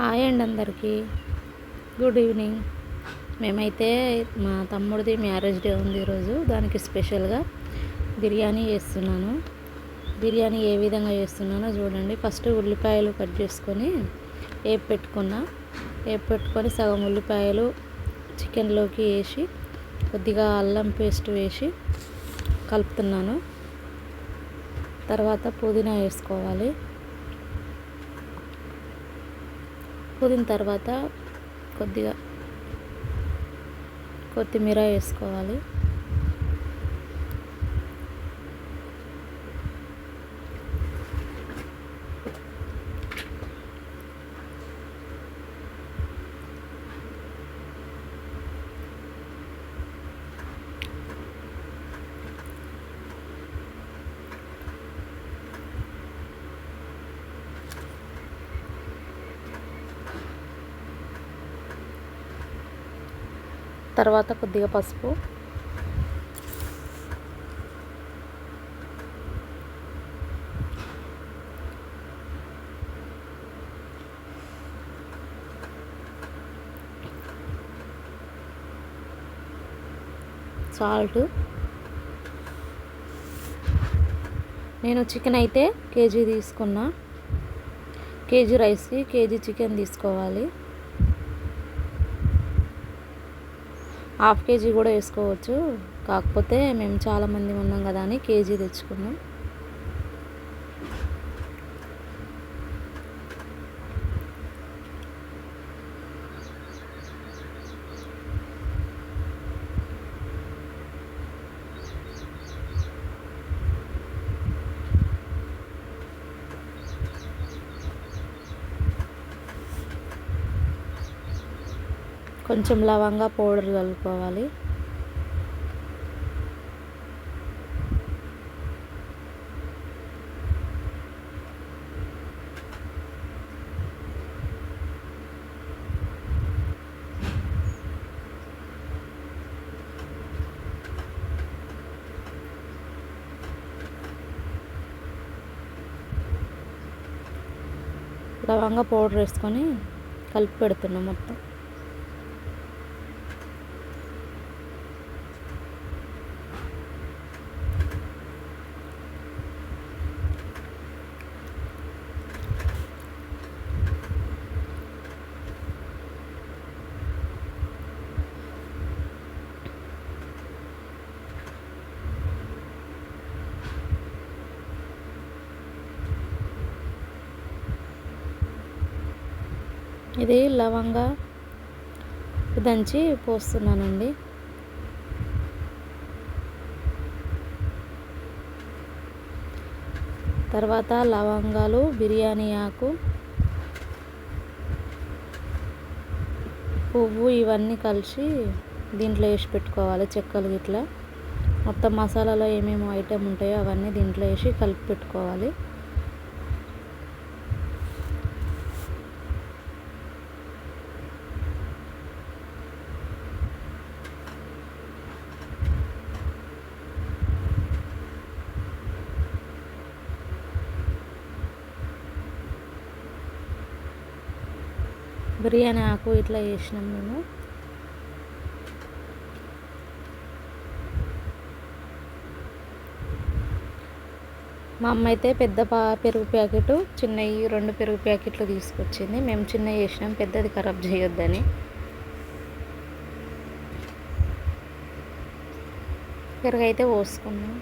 Hi అండి అందరికీ. Good evening. మేమైతే మా తమ్ముడిది మ్యారేజ్ డే ఉంది ఈరోజు. దానికి స్పెషల్గా బిర్యానీ చేస్తున్నాను. బిర్యానీ ఏ విధంగా చేస్తున్నానో చూడండి. ఫస్ట్ ఉల్లిపాయలు కట్ చేసుకొని వేపు పెట్టుకున్నా. వేపు పెట్టుకొని సగం ఉల్లిపాయలు చికెన్లోకి వేసి కొద్దిగా అల్లం పేస్ట్ వేసి కలుపుతున్నాను. తర్వాత పుదీనా వేసుకోవాలి. పుదీన తర్వాత కొద్దిగా కొత్తిమీర వేసుకోవాలి. తర్వాత కొద్దిగా పసుపు. సాల్ట్. నేను చికెన్ అయితే కేజీ తీసుకున్నా. కేజీ రైస్కి కేజీ చికెన్ తీసుకోవాలి. హాఫ్ కేజీ కూడా వేసుకోవచ్చు. కాకపోతే మేము చాలామంది ఉన్నాం కదా అని కేజీ తెచ్చుకున్నాం. కొంచెం లవంగా పౌడర్ కలుపుకోవాలి. లవంగా పౌడర్ వేసుకొని కలిపి పెడుతున్నాం మొత్తం. ఇది లవంగా దంచి పోస్తున్నానండి. తర్వాత లవంగాలు బిర్యానీ ఆకు పువ్వు ఇవన్నీ కలిసి దీంట్లో వేసి పెట్టుకోవాలి చెక్కలు ఇట్లా మొత్తం మసాలాలో ఏమేమి ఐటెం ఉంటాయో అవన్నీ దీంట్లో వేసి కలిపి పెట్టుకోవాలి. బిర్యానీ ఆకు ఇట్లా వేసినాం మేము. మా అమ్మ అయితే పెద్ద పా పెరుగు ప్యాకెట్ చిన్నవి రెండు పెరుగు ప్యాకెట్లు తీసుకొచ్చింది. మేము చిన్న చేసినాం పెద్దది ఖరాబ్ చేయొద్దని. పెరుగు అయితే పోసుకున్నాం.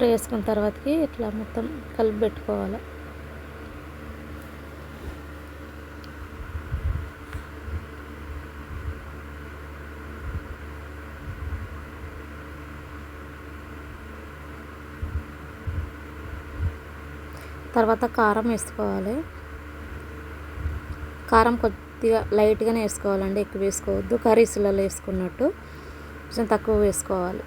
పెరుగు వేసుకున్న తర్వాతకి ఇట్లా మొత్తం కలిపి పెట్టుకోవాలి. తర్వాత కారం వేసుకోవాలి. కారం కొద్దిగా లైట్గానే వేసుకోవాలండి ఎక్కువ వేసుకోవద్దు. కర్రీస్లలో వేసుకున్నట్టు కొంచెం తక్కువ వేసుకోవాలి.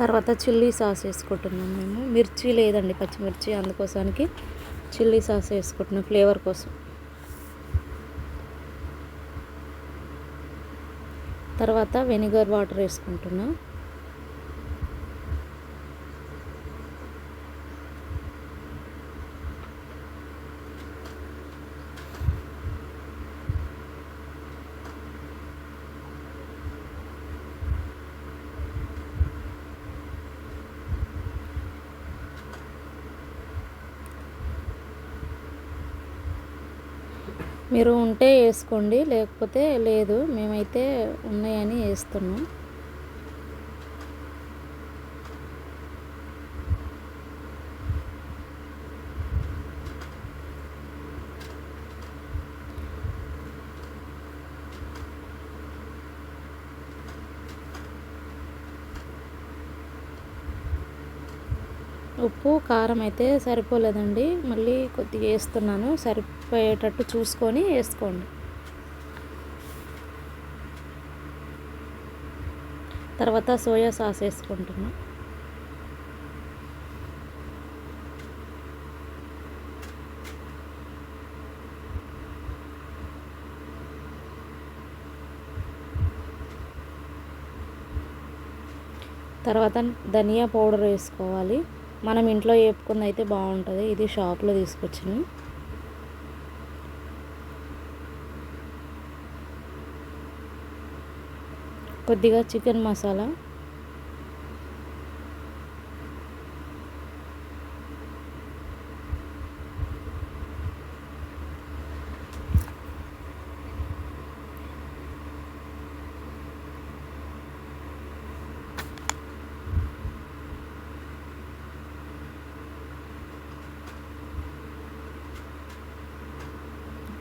తర్వాత చిల్లీ సాస్ వేసుకుంటున్నాం మేము. మిర్చి లేదండి పచ్చిమిర్చి అందుకోసానికి చిల్లీ సాస్ వేసుకుంటున్నాం ఫ్లేవర్ కోసం. తర్వాత వెనిగర్ వాటర్ వేసుకుంటున్నాం. మీరు ఉంటే వేసుకోండి లేకపోతే లేదు మేమైతే ఉన్నాయని వేస్తున్నాం. ఉప్పు కారం అయితే సరిపోలేదండి. మళ్ళీ కొద్దిగా వేస్తున్నాను. సరి పోయేటట్టు చూసుకొని వేసుకోండి. తర్వాత సోయా సాస్ వేసుకుంటున్నా. తర్వాత ధనియా పౌడర్ వేసుకోవాలి. మనం ఇంట్లో వేపుకుంది అయితే బాగుంటుంది. ఇది షాప్లో తీసుకొచ్చిన. కొద్దిగా చికెన్ మసాలా.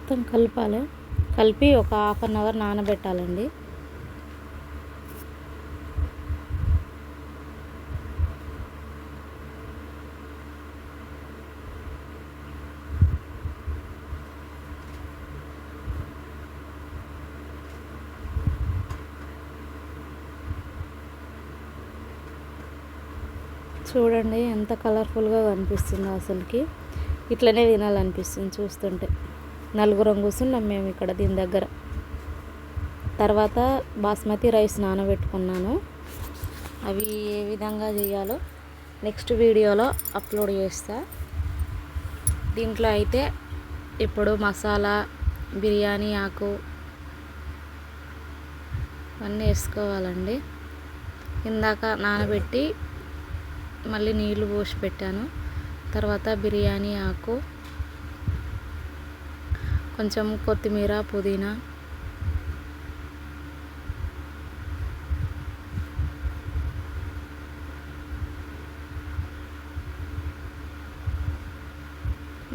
మొత్తం కలపాలి. కలిపి ఒక హాఫ్ అన్ అవర్ నానబెట్టాలండి. చూడండి ఎంత కలర్ఫుల్గా కనిపిస్తుందో అసలుకి. ఇట్లనే తినాలనిపిస్తుంది చూస్తుంటే. నలుగురం కూర్చున్నాం మేము ఇక్కడ దీని దగ్గర. తర్వాత బాస్మతి రైస్ నానబెట్టుకున్నాను. అవి ఏ విధంగా చేయాలో నెక్స్ట్ వీడియోలో అప్లోడ్ చేస్తా. దీంట్లో అయితే ఇప్పుడు మసాలా బిర్యానీ ఆకు అన్నీ వేసుకోవాలండి. ఇందాక నానబెట్టి మళ్ళీ నీళ్ళు పోసి పెట్టాను. తర్వాత బిర్యానీ ఆకు కొంచెం కొత్తిమీర పుదీనా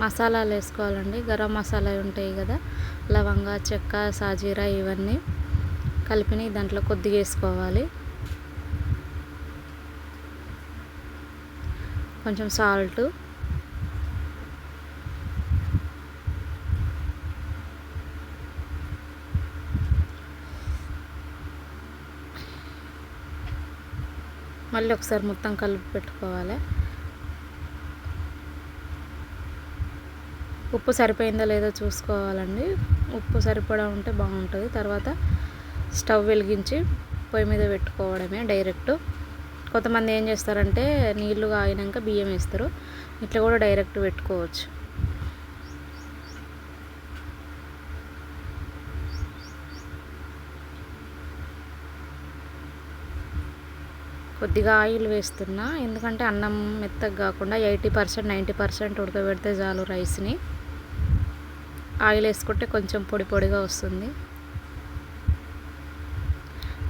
మసాలాలు వేసుకోవాలండి. గరం మసాలా ఉంటాయి కదా లవంగా చెక్క సాజీరా ఇవన్నీ కలిపిని దాంట్లో కొద్దిగా వేసుకోవాలి. కొంచెం సాల్ట్ మళ్ళీ ఒకసారి మొత్తం కలిపి పెట్టుకోవాలి. ఉప్పు సరిపోయిందో లేదో చూసుకోవాలండి. ఉప్పు సరిపడా ఉంటే బాగుంటుంది. తర్వాత స్టవ్ వెలిగించి పొయ్యి మీద పెట్టుకోవడమే డైరెక్ట్. కొంతమంది ఏం చేస్తారంటే నీళ్ళు కాగినాక బియ్యం వేస్తారు. ఇట్లా కూడా డైరెక్ట్ పెట్టుకోవచ్చు. కొద్దిగా ఆయిల్ వేస్తున్నా. ఎందుకంటే అన్నం మెత్తగా కాకుండా ఎయిటీ పర్సెంట్ నైంటీ పర్సెంట్ ఉడకబెడితే చాలు రైస్ని. ఆయిల్ వేసుకుంటే కొంచెం పొడి పొడిగా వస్తుంది.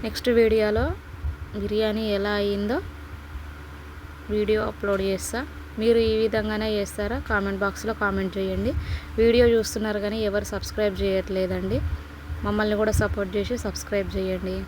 నెక్స్ట్ వీడియోలో బిర్యానీ ఎలా అయిందో వీడియో అప్లోడ్ చేస్తా. మీరు ఈ విధంగానే చేస్తారా? కామెంట్ బాక్స్లో కామెంట్ చేయండి. వీడియో చూస్తున్నారు కానీ ఎవరు సబ్స్క్రైబ్ చేయట్లేదండి. మమ్మల్ని కూడా సపోర్ట్ చేసి సబ్స్క్రైబ్ చేయండి.